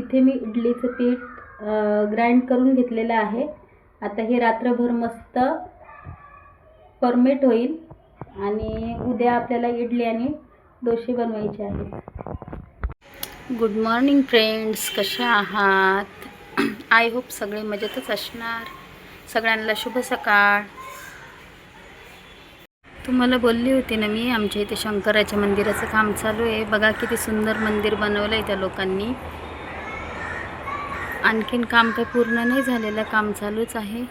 इथे मी इडलीचं पीठ ग्राइंड करून घेतलेलं आहे. आता हे रात्रभर मस्त परमेट होईल आणि उद्या आपल्याला इडली आणि डोसे बनवायचे आहेत. गुड मॉर्निंग फ्रेंड्स कशा आहात? आय होप सगळे मजेतच असणार. सगळ्यांना शुभ सकाळ. तुम्हाला बोलली होती ना मी आमच्या इथे शंकराच्या मंदिराचं काम चालू आहे. बघा किती सुंदर मंदिर बनवलं आहे त्या लोकांनी. आणखीन काम काही पूर्ण नाही झालेलं काम चालूच आहे.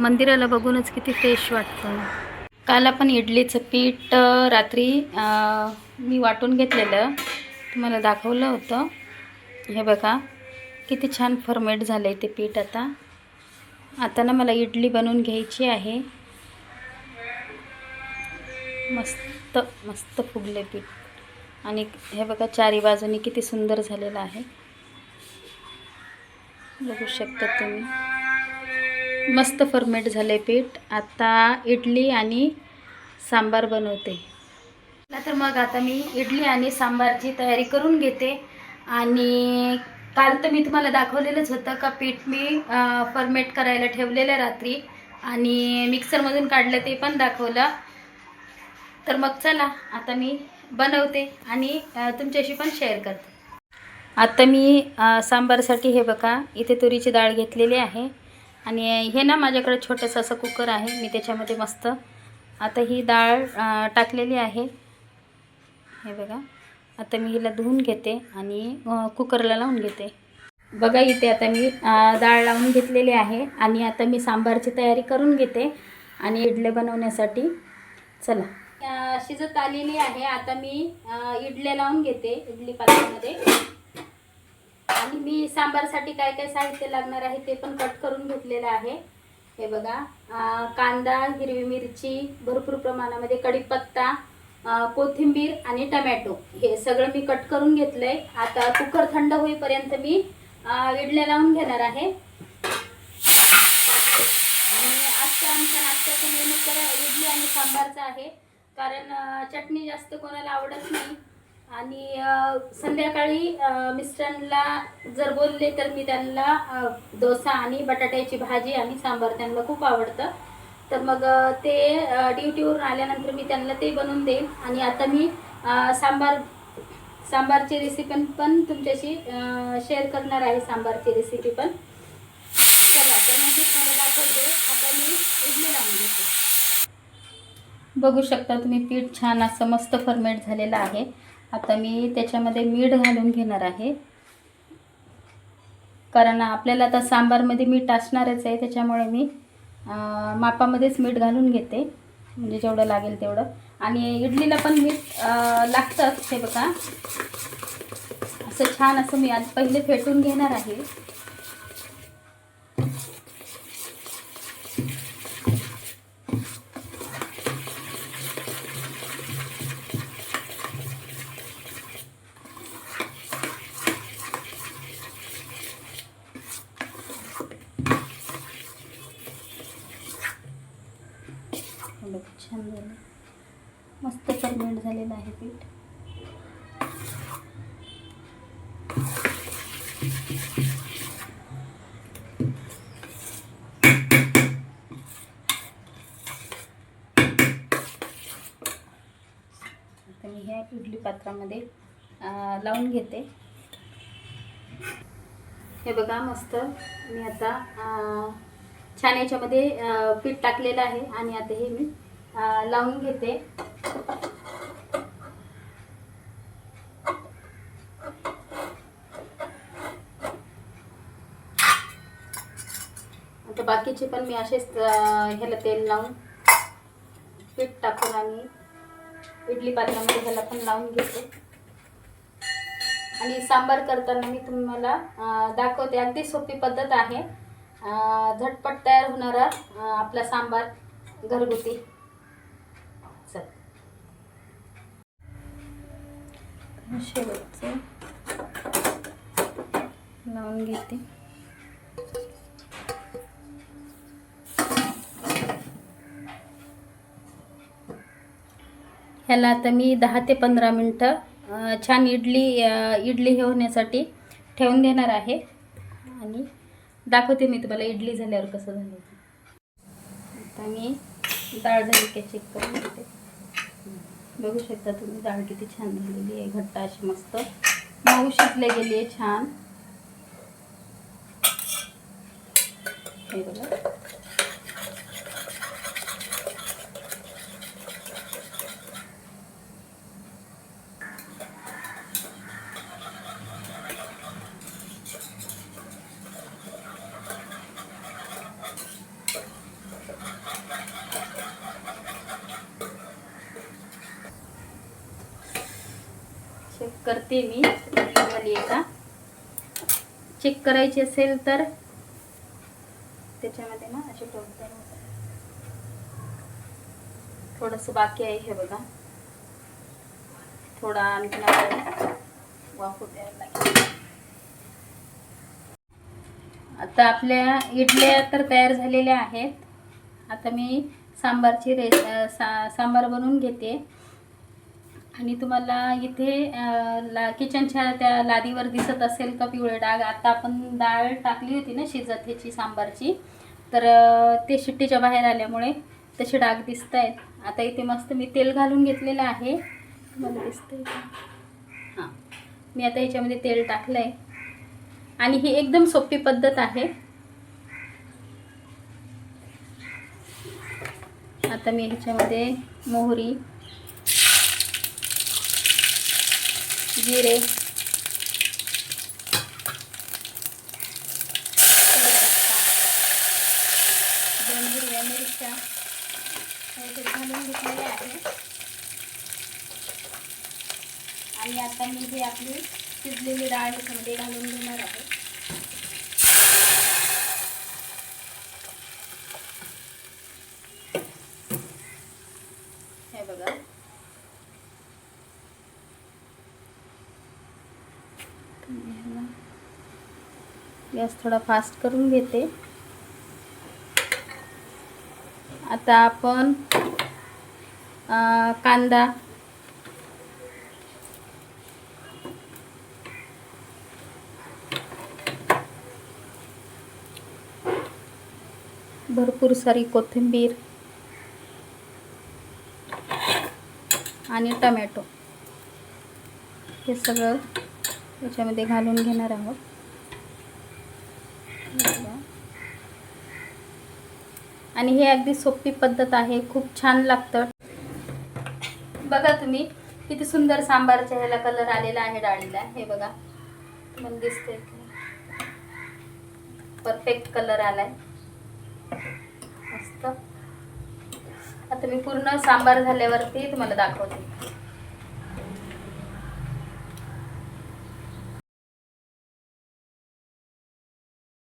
मंदिराला बघूनच किती फ्रेश वाटतं काल आपण इडलीचं पीठ रात्री मी वाटून घेतलेलं. तुम्हाला दाखवलं होतं. हे बघा किती छान फॉर्मेट झालं आहे ते पीठ आता. आता ना मला इडली बनवून घ्यायची आहे. मस्त मस्त फुगले पीठ. आणि हे बघा चारी बाजूनी किती सुंदर झालेलं आहे. बघू शकता तुम्ही. मस्त फॉर्मेट झाले पीठ. आता इडली आणि सांबार बनवते. तर मग आता मी इडली आणि सांबारची तयारी करून घेते. आणि काल तर मी तुम्हाला दाखवलेलंच होतं का पीठ मी फर्मेट करायला ठेवलेलं रात्री. आणि मिक्सरमधून काढलं ते पण दाखवलं. तर मग चला आता मी बनवते आणि तुमच्याशी पण शेअर करते. आता मी सांबारसाठी हे बघा इथे तुरीची डाळ घेतलेली आहे. आणि हे ना माझ्याकडे छोटंसं असं कुकर आहे मी त्याच्यामध्ये मस्त आता ही डाळ टाकलेली आहे. हे बघा आता मी हिला धुवून घेते आणि कुकरला लावून घेते. बघा इथे आता मी डाळ लावून घेतलेली आहे आणि आता मी सांबारची तयारी करून घेते आणि इडले बनवण्यासाठी. चला. शिजत आलेली आहे. आता मी इडले इडल्या लावून घेते इडली पात्रामध्ये आणि मी सांबारसाठी काय काय साहित्य लागणार आहे ते पण कट करून घेतलेलं आहे. हे बघा कांदा हिरवी मिरची भरपूर प्रमाणामध्ये कढीपत्ता कोथिंबीर आणि टमॅटो. हे सगळं मी कट करून घेतलं आहे आता कुकर थंड होईपर्यंत मी इडल्या लावून घेणार आहे. आणि आजच्या आमच्या नाश्त्याचा मेनू तर इडली आणि सांबारचा आहे. कारण चटणी जास्त कोणाला आवडत नाही. आणि संध्याकाळी मिस्टरांना जर बोलले तर मी त्यांना डोसा आणि बटाट्याची भाजी आणि सांबार त्यांना खूप आवडतं. तर मग ते ड्युटीवरून आल्यानंतर मी त्यांना ते बनवून देईन. आणि आता मी सांबार सांबारची रेसिपी पण तुमच्याशी शेअर करणार आहे सांबारची रेसिपी पण. चला तर मग मी तुम्हाला दाखवते. आता मी इडली लावून घेते. बघू शकता तुम्ही पीठ छान असं मस्त फर्मेट झालेलं आहे. आता मी त्याच्यामध्ये मीठ घालून घेणार आहे. कारण आपल्याला आता सांबारमध्ये मीठ असणारच आहे त्याच्यामुळे मी मापामध्येच मीठ घालून घेते. म्हणजे जेवढं लागेल तेवढं. आणि इडलीला पण मीठ लागतं लागतंच हे बघा. असं छान असं मी आज पहिले फेटून घेणार आहे. बघ, छान झालं. मस्त फर्मेंट झालेलं आहे पीठ. आता मी ह्या इडली पात्रामध्ये लावून घेते. हे बघा मस्त. मी आता छान याच्यामध्ये पीठ टाकलेलं आहे आणि आता हे मी लावून घेते. आता बाकीचे पण मी असेच ह्याला तेल लावून पीठ टाकून आणि इडली पात्रामध्ये ह्याला पण लावून घेते. आणि सांबार करताना मी तुम्हाला दाखवते. अगदी सोपी पद्धत आहे. झटपट तयार होणारा आपला सांबार घरगुती. चल. शेवटचं. लावून घेते. ह्याला आता मी दहा ते पंधरा मिनटं छान इडली इडली हे होण्यासाठी ठेवून देणार आहे. आणि दाखवते मी तुम्हाला इडली झाल्यावर कसं झालं आता मी डाळ झाली का चेक करून घेते. बघू शकता तुम्ही डाळ किती छान झालेली आहे घट्ट अशी मस्त. मऊ शिजले गेली आहे छान. हे बघा. चेक करते मी. झाली आहे का? चेक करायची असेल तर? त्याच्यामध्ये ना असे टोकदार थोडंसं बाकी आहे हे बघा. थोडा आणखी आपल्याला वाफू द्यायला लागेल. आता आपल्या इडल्या तर तयार झालेल्या आहेत. आता मी सांबारची रे सा सांबार बनवून घेते. आणि तुम्हाला इथे ला किचनच्या त्या लादीवर दिसत असेल का पिवळे डाग? आता आपण डाळ टाकली होती ना शिजत ह्याची सांबारची. तर ते शिट्टीच्या बाहेर आल्यामुळे तसे डाग दिसत आहेत आता इथे मस्त मी तेल घालून घेतलेलं आहे. तुम्हाला दिसतंय आहे हां. मी आता ह्याच्यामध्ये तेल टाकलं आहे आणि ही एकदम सोपी पद्धत आहे. आता मी ह्याच्यामध्ये मोहरी जिरे. दोन हिरव्या मिरच्या. ह्याच्यात घालून घेतलेल्या आहेत. आणि आता मी हे आपली शिजलेली डाळ ह्याच्यामध्ये घालून घेणार आहे हे बघा गॅस थोडा फास्ट करून घेते. आता आपण कांदा. भरपूर सारी कोथिंबीर. आणि टमॅटो. हे सगळं याच्यामध्ये घालून घेणार आहोत. आणि हे अगदी सोपी पद्धत आहे खूप छान लागतं. बघा तुम्ही किती सुंदर सांबारच्या ह्याला कलर आलेला आहे डाळीला. हे बघा तुम्हाला दिसतंय परफेक्ट कलर आलाय. मस्त. आता मी पूर्ण सांबार झाल्यावरती तुम्हाला दाखवते.